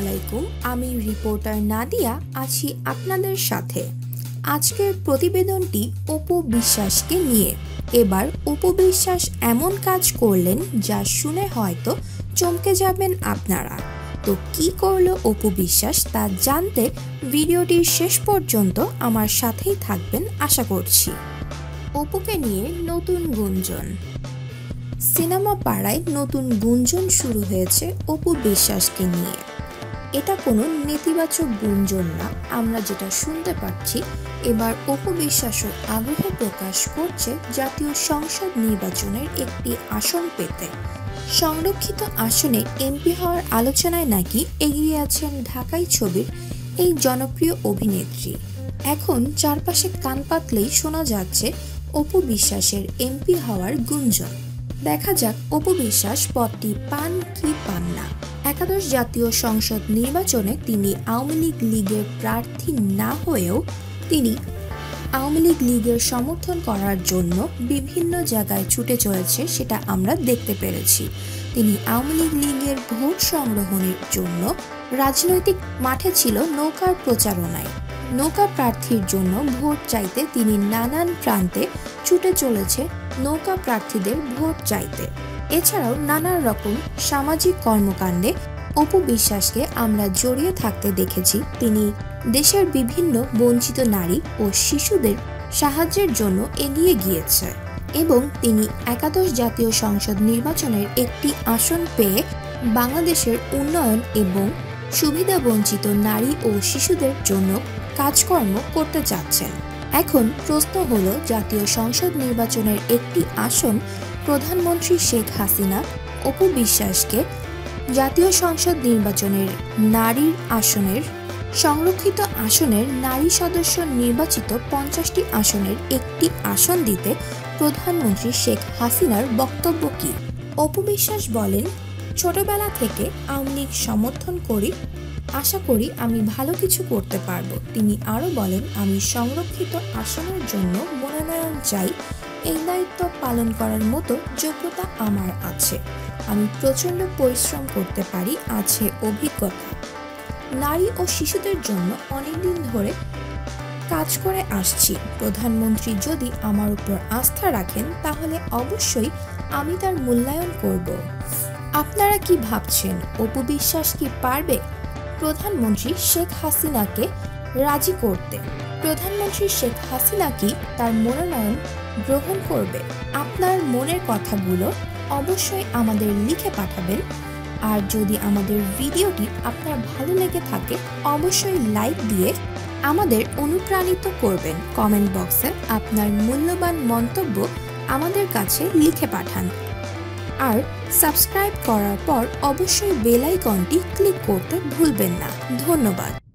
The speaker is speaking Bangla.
আলাইকুম, আমি রিপোর্টার নাদিয়া, আছি আপনাদের সাথে। আজকের প্রতিবেদনটি অপু বিশ্বাসকে নিয়ে। এবার অপু বিশ্বাস এমন কাজ করলেন যা শুনে হয়তো চমকে যাবেন আপনারা। তো কি করল অপু বিশ্বাস তা জানতে ভিডিওটির শেষ পর্যন্ত আমার সাথেই থাকবেন আশা করছি। অপুকে নিয়ে নতুন গুঞ্জন। সিনেমা পাড়ায় নতুন গুঞ্জন শুরু হয়েছে অপু বিশ্বাসকে নিয়ে। এটা কোনো নেতিবাচক গুঞ্জন না। আমরা যেটা শুনতে পাচ্ছি, এবার অপু বিশ্বাসও আগ্রহ প্রকাশ করছে জাতীয় সংসদ নির্বাচনের একটি আসন পেতে। সংরক্ষিত আসনে এমপি হওয়ার আলোচনায় নাকি এগিয়ে আছেন ঢাকাই ছবির এই জনপ্রিয় অভিনেত্রী। এখন চারপাশে কান পাতলেই শোনা যাচ্ছে অপু বিশ্বাসের এমপি হওয়ার গুঞ্জন। দেখা যাক অপু বিশ্বাস পদটি পান কি একাদশ জাতীয় সংসদ নির্বাচনে তিনি আওয়ামী লীগ লীগের প্রার্থী না হয়েও তিনি আওয়ামী লীগ লীগের সমর্থন করার জন্য বিভিন্ন জায়গায় ছুটে চলেছে সেটা আমরা দেখতে পেরেছি। তিনি আওয়ামী লীগ লীগের ভোট সংগ্রহণের জন্য রাজনৈতিক মাঠে ছিল নৌকার প্রচারণায়। নৌকা প্রার্থীর জন্য ভোট চাইতে তিনি নানান প্রান্তে ছুটে চলেছে নৌকা প্রার্থীদের ভোট চাইতে। এছাড়াও নানা রকম সামাজিক কর্মকাণ্ডে অপু বিশ্বাসকে আমরা জড়িয়ে থাকতে দেখেছি। তিনি দেশের বিভিন্ন বঞ্চিত নারী ও শিশুদের সাহায্যের জন্য এগিয়ে গিয়েছে এবং তিনি একাদশ জাতীয় সংসদ নির্বাচনের একটি আসন পেয়ে বাংলাদেশের উন্নয়ন এবং সুবিধা বঞ্চিত নারী ও শিশুদের জন্য কাজকর্ম করতে চাচ্ছেন। এখন প্রশ্ন হলো, জাতীয় সংসদ নির্বাচনের একটি আসন প্রধানমন্ত্রী শেখ হাসিনা অপু বিশ্বাসকে জাতীয় সংসদ নির্বাচনের নারীর আসনের, সংরক্ষিত আসনের নারী সদস্য নির্বাচিত পঞ্চাশটি আসনের একটি আসন দিতে প্রধানমন্ত্রী শেখ হাসিনার বক্তব্য কি? অপু বিশ্বাস বলেন, ছোটবেলা থেকে আওয়ামী লীগ সমর্থন করি, আশা করি আমি ভালো কিছু করতে পারব। তিনি আরও বলেন, আমি সংরক্ষিত আসনের জন্য মনোনয়ন চাই এই দায়িত্ব পালন করার মতো যোগ্যতা আমার আছে। আমি প্রচণ্ড পরিশ্রম করতে পারি, আছে অভিজ্ঞতা। নারী ও শিশুদের জন্য অনেকদিন ধরে কাজ করে আসছি। প্রধানমন্ত্রী যদি আমার উপর আস্থা রাখেন, তাহলে অবশ্যই আমি তার মূল্যায়ন করব। আপনারা কি ভাবছেন? অপু বিশ্বাস কি পারবে? প্রধানমন্ত্রী শেখ হাসিনাকে রাজি করতে। প্রধানমন্ত্রী শেখ হাসিনা কি তার মনোনয়ন গ্রহণ করবে? আপনার মনের কথাগুলো অবশ্যই আমাদের লিখে পাঠাবেন। আর যদি আমাদের ভিডিওটি আপনার ভালো লেগে থাকে, অবশ্যই লাইক দিয়ে আমাদের অনুপ্রাণিত করবেন। কমেন্ট বক্সে আপনার মূল্যবান মন্তব্য আমাদের কাছে লিখে পাঠান। আর সাবস্ক্রাইব করার পর অবশ্যই বেল আইকনটি ক্লিক করতে ভুলবেন না। ধন্যবাদ।